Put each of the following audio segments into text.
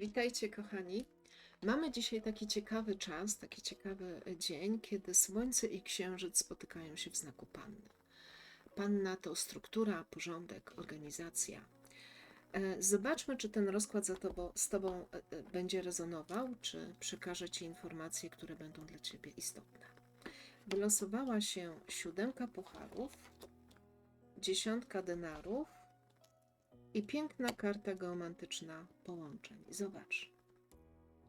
Witajcie, kochani. Mamy dzisiaj taki ciekawy czas, taki ciekawy dzień, kiedy Słońce i Księżyc spotykają się w znaku Panny. Panna to struktura, porządek, organizacja. E, Zobaczmy, czy ten rozkład za tobą, z Tobą e, e, będzie rezonował, czy przekaże Ci informacje, które będą dla Ciebie istotne. Wylosowała się siódemka pucharów, dziesiątka denarów i piękna karta geomantyczna połączeń. Zobacz.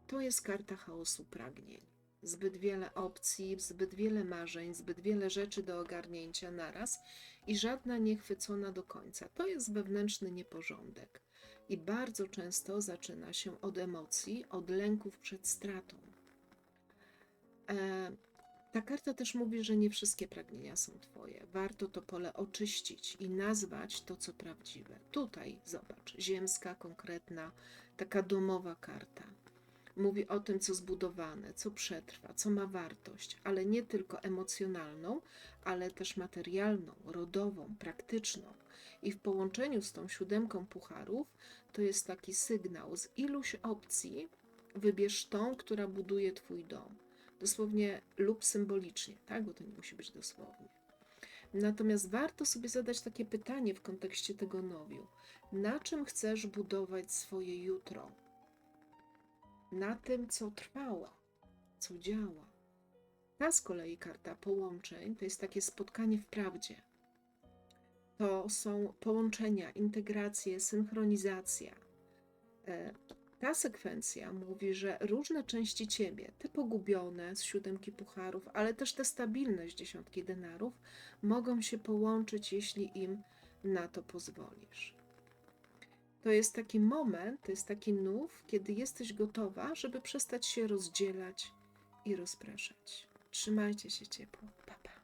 To jest karta chaosu pragnień. Zbyt wiele opcji, zbyt wiele marzeń, zbyt wiele rzeczy do ogarnięcia naraz i żadna niechwycona do końca. To jest wewnętrzny nieporządek i bardzo często zaczyna się od emocji, od lęków przed stratą. E, ta karta też mówi, że nie wszystkie pragnienia są Twoje. Warto to pole oczyścić i nazwać to, co prawdziwe. Tutaj, zobacz, ziemska, konkretna, taka domowa karta. Mówi o tym, co zbudowane, co przetrwa, co ma wartość, ale nie tylko emocjonalną, ale też materialną, rodową, praktyczną. I w połączeniu z tą siódemką pucharów to jest taki sygnał z iluś opcji wybierz tą, która buduje Twój dom dosłownie lub symbolicznie, tak? Bo to nie musi być dosłownie. Natomiast warto sobie zadać takie pytanie w kontekście tego nowiu. Na czym chcesz budować swoje jutro? Na tym, co trwała, co działa. Ta z kolei karta połączeń to jest takie spotkanie w prawdzie. To są połączenia, integracje, synchronizacja. Ta sekwencja mówi, że różne części ciebie, te pogubione z siódemki pucharów, ale też te stabilne z dziesiątki denarów, mogą się połączyć, jeśli im na to pozwolisz. To jest taki moment, to jest taki nów, kiedy jesteś gotowa, żeby przestać się rozdzielać i rozpraszać. Trzymajcie się ciepło. Pa, pa.